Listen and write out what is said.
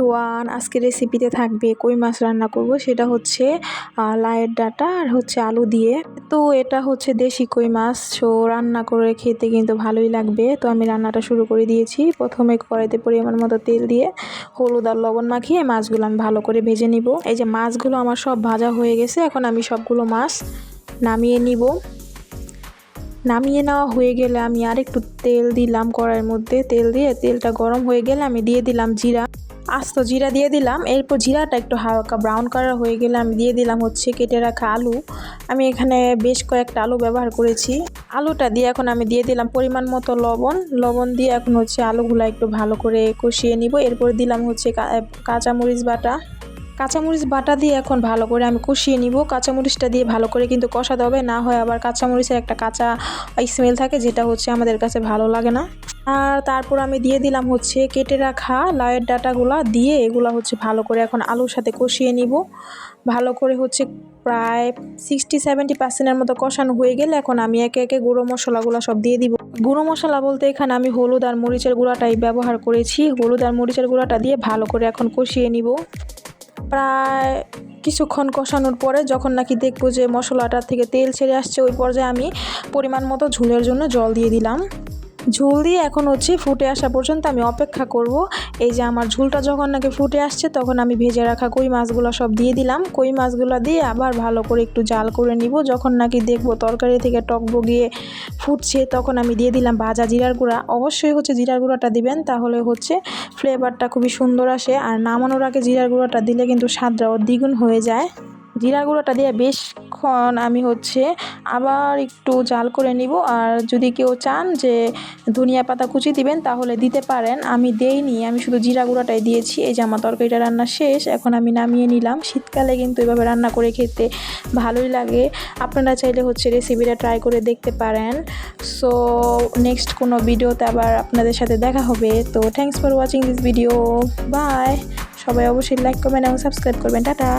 One আজকে রেসিপিতে থাকবে কই মাছ রান্না করব সেটা হচ্ছে আহ, লাইয়ের ডাঁটা আর হচ্ছে আলু দিয়ে। তো এটা হচ্ছে দেশি কই মাছ সো রান্না করে খেতে কিন্তু ভালোই লাগবে। তো আমি রান্নাটা শুরু করে দিয়েছি। প্রথমে কড়াইতে পরিমাণ মতো তেল দিয়ে হলুদ আর লবণ মাখিয়ে মাছগুলো আমি ভালো করে ভেজে নিব। এই যে মাছগুলো আমার সব ভাজা হয়ে গেছে এখন আমি সবগুলো মাছ নামিয়ে নিব। নামিয়ে নেওয়া হয়ে গেলে আমি আর একটু তেল দিলাম কড়াইয়ের মধ্যে। তেল দিয়ে তেলটা গরম হয়ে গেলে আমি দিয়ে দিলাম জিরা। আস্ত জিরা দিয়ে দিলাম। এরপর জিরাটা একটু হালকা ব্রাউন কালার হয়ে গেলে আমি দিয়ে দিলাম হচ্ছে কেটে রাখা আলু। আমি এখানে বেশ কয়েকটা আলু ব্যবহার করেছি। আলুটা দিয়ে এখন আমি দিয়ে দিলাম পরিমাণ মতো লবণ। লবণ দিয়ে এখন হচ্ছে আলুগুলো একটু ভালো করে কষিয়ে নিব। এরপর দিলাম হচ্ছে কাঁচামরিচ বাটা। কাঁচামরিচ বাটা দিয়ে এখন ভালো করে আমি কষিয়ে নিব। কাঁচামরিচটা দিয়ে ভালো করে কিন্তু কষাতে হবে। না হয় আবার কাঁচামরিচের একটা কাঁচা স্মেল থাকে যেটা হচ্ছে আমাদের কাছে ভালো লাগে না। আর তারপর আমি দিয়ে দিলাম হচ্ছে কেটে রাখা লাউয়ের ডাঁটাগুলা দিয়ে এগুলা হচ্ছে ভালো করে এখন আলুর সাথে কষিয়ে নিব। ভালো করে হচ্ছে প্রায় সিক্সটি সেভেন্টি পার্সেন্টের মতো কষানো হয়ে গেলে এখন আমি একে একে গুঁড়ো মশলাগুলো সব দিয়ে দিব। গুঁড়ো মশলা বলতে এখানে আমি হলুদ আর মরিচের গুঁড়াটাই ব্যবহার করেছি। হলুদ আর মরিচের গুঁড়াটা দিয়ে ভালো করে এখন কষিয়ে নিব। প্রায় কিছুক্ষণ কষানোর পরে যখন নাকি দেখব যে মশলাটার থেকে তেল ছেড়ে আসছে, ওই পর্যায়ে আমি পরিমাণ মতো ঝুলের জন্য জল দিয়ে দিলাম। ঝোল দিয়ে এখন হচ্ছে ফুটে আসা পর্যন্ত আমি অপেক্ষা করব। এই যে আমার ঝোলটা যখন নাকি ফুটে আসছে, তখন আমি ভেজে রাখা কই মাছগুলো সব দিয়ে দিলাম। কই মাছগুলো দিয়ে আবার ভালো করে একটু জাল করে নিব। যখন নাকি দেখব তরকারি থেকে টক বগিয়ে ফুটছে, তখন আমি দিয়ে দিলাম ভাজা জিরার গুঁড়া। অবশ্যই হচ্ছে জিরার গুঁড়াটা দিবেন, তাহলে হচ্ছে ফ্লেভারটা খুবই সুন্দর আসে। আর নামানোর আগে জিরার গুঁড়াটা দিলে কিন্তু স্বাদটাও দ্বিগুণ হয়ে যায়। জিরা গুঁড়োটা দিয়ে বেশক্ষণ আমি হচ্ছে আবার একটু জাল করে নিব। আর যদি কেউ চান যে ধনিয়া পাতা কুচি দিবেন, তাহলে দিতে পারেন। আমি দেইনি, আমি শুধু জিরা গুঁড়োটাই দিয়েছি। এই যে আমার তরকারিটা রান্না শেষ, এখন আমি নামিয়ে নিলাম। শীতকালে কিন্তু এভাবে রান্না করে খেতে ভালোই লাগে। আপনারা চাইলে হচ্ছে রেসিপিটা ট্রাই করে দেখতে পারেন। সো, নেক্সট কোনো ভিডিওতে আবার আপনাদের সাথে দেখা হবে। তো thanks for watching this video bye সবাই অবশ্যই লাইক করবেন এবং সাবস্ক্রাইব করবেন। টাটা!